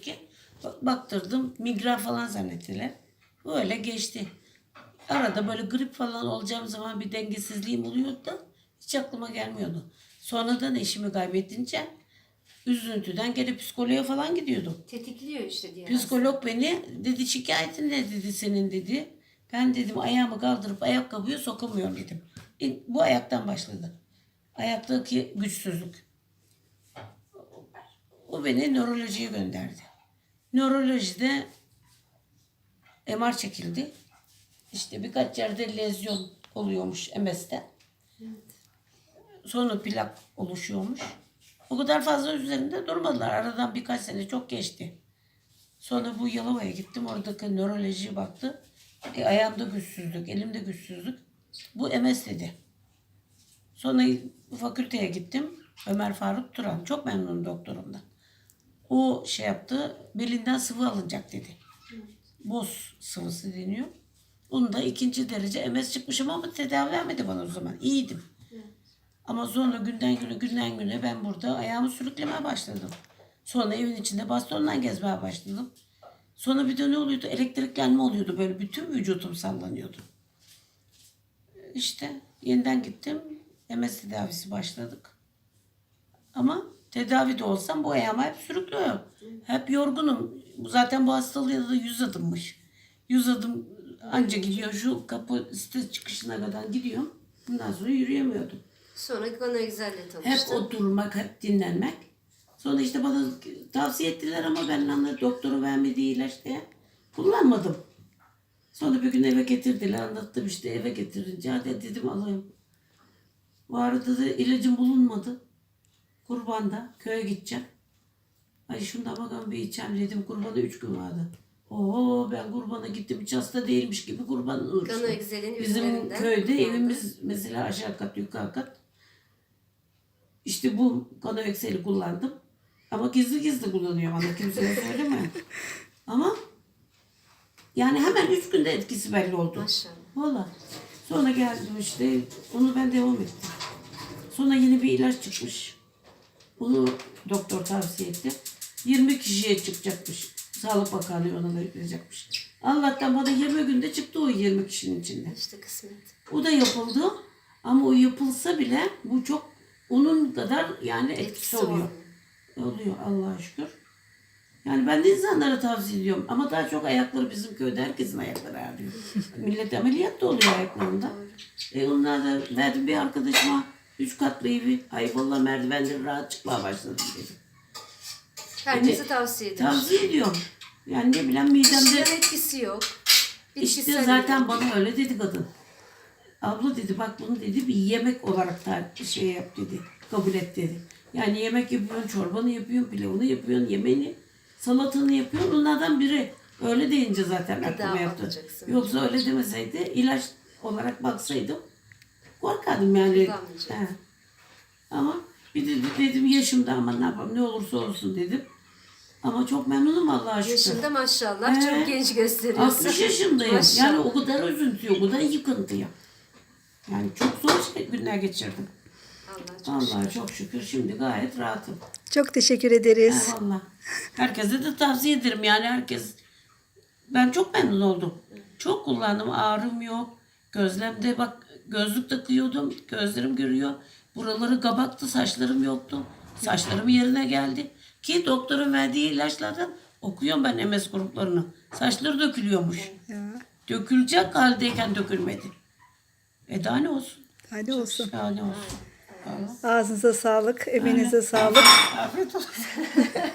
ki. Baktırdım migren falan zannettiler. Öyle geçti. Arada böyle grip falan olacağım zaman bir dengesizliğim oluyordu da hiç aklıma gelmiyordu. Sonradan eşimi kaybedince üzüntüden gene psikoloğa falan gidiyordum. Tetikliyor işte diye. Psikolog beni dedi şikayetin ne dedi senin dedi. Ben dedim ayağımı kaldırıp ayakkabıya sokamıyorum dedim. Bu ayaktan başladı. Ayaktaki güçsüzlük. O beni nörolojiye gönderdi. Nörolojide MR çekildi. İşte birkaç yerde lezyon oluyormuş MS'te. Sonra plak oluşuyormuş. O kadar fazla üzerinde durmadılar. Aradan birkaç sene çok geçti. Sonra bu Yalova'ya gittim. Oradaki nörolojiye baktı. E, ayağımda güçsüzlük, elimde güçsüzlük. Bu MS dedi. Sonra fakülteye gittim. Ömer Faruk Turan. Çok memnunum doktorumdan. O şey yaptı. Belinden sıvı alınacak dedi. Boz sıvısı deniyor. Onu da ikinci derece MS çıkmışım ama tedavi vermedi bana o zaman. İyiydim. Ama sonra günden güne günden güne ben burada ayağımı sürüklemeye başladım. Sonra evin içinde bastonla gezmeye başladım. Sonra bir de ne oluyordu? Elektriklenme oluyordu böyle bütün vücudum sallanıyordu. İşte yeniden gittim. MS tedavisi başladık. Ama tedavi de olsam bu ayağıma hep sürüklüyor. Hep yorgunum. Zaten bu hastalığı da yüz adımmış. Yüz adım anca gidiyor. Şu kapı site çıkışına kadar gidiyorum. Bundan sonra yürüyemiyordum. Sonra kana egzerle Hep tanıştın. oturmak, hep dinlenmek. Sonra işte bana tavsiye ettiler ama ben anladım doktoru vermediği ilaç diye kullanmadım. Sonra bir gün eve getirdiler anlattım işte eve getirince hadi dedim alayım. Bu arada da ilacım bulunmadı. Kurbanda köye gideceğim. Ay şundan bakalım bir içeceğim dedim kurbana üç gün vardı. Oo ben kurbana gittim hiç hasta değilmiş gibi kurban uğraştım. Kana egzelin Bizim ürünlerinden. köyde kullandın. evimiz mesela aşağı kat yukarı kat. İşte bu kanovekseli kullandım. Ama gizli gizli kullanıyorum ama kimseye söyleme. Ama yani hemen üç günde etkisi belli oldu. Maşallah. Valla. Sonra geldim işte onu ben devam ettim. Sonra yeni bir ilaç çıkmış. Bunu doktor tavsiye etti. 20 kişiye çıkacakmış. Sağlık Bakanlığı ona verecekmiş. Allah'tan bana 20 günde çıktı o 20 kişinin içinde. İşte kısmet. O da yapıldı ama o yapılsa bile bu çok onun kadar yani etkisi Etkisi oluyor. Oluyor Allah'a şükür. Yani ben de insanlara tavsiye ediyorum. Ama daha çok ayakları bizim köyde herkesin ayakları ağrıyor. Millet ameliyat da oluyor ayaklarında. E onlar da verdim bir arkadaşıma üç katlı evi. Ay vallahi merdivenleri rahat çıkmaya başladım dedi. Herkese tavsiye ederim. Tavsiye ediyorum. Yani ne bileyim midemde Yan etkisi yok. işte Bitkisel zaten bana öyle dedi kadın. Abla dedi bak bunu dedi bir yemek olarak da şey yap dedi. Kabul et dedi. Yani yemek yapıyorsun, çorbanı yapıyorsun, pilavını yapıyorsun, yemeğini, salatanı yapıyorsun. Bunlardan biri. Öyle deyince zaten Gıda aklıma yaptı. alacaksın. Yoksa öyle demeseydi ilaç olarak baksaydım korkardım yani. He. Ama bir de dedim yaşımda ama ne yapalım ne olursa olsun dedim. Ama çok memnunum Allah'a şükür. Yaşında maşallah He. çok genç gösteriyorsun. 60 yaşındayım. Maşallah. Yani o kadar üzüntü, o kadar yıkıntı. Yani çok zor şey, günler geçirdim. Allah çok Allah'a çok şükür şimdi gayet rahatım. Çok teşekkür ederiz. Eyvallah. Herkese de tavsiye ederim yani herkes. Ben çok memnun oldum. Çok kullandım. Ağrım yok. Gözlemde bak gözlük takıyordum. Gözlerim görüyor. Buraları kabaktı. Saçlarım yoktu. Saçlarım yerine geldi. Ki doktorun verdiği ilaçlardan okuyorum ben MS gruplarını. Saçları dökülüyormuş. Ya, Dökülecek haldeyken dökülmedi. E daha ne olsun? hadi olsun. Daha ne olsun? Vallahi. Ağzınıza sağlık, emeğinize sağlık. Afiyet olsun.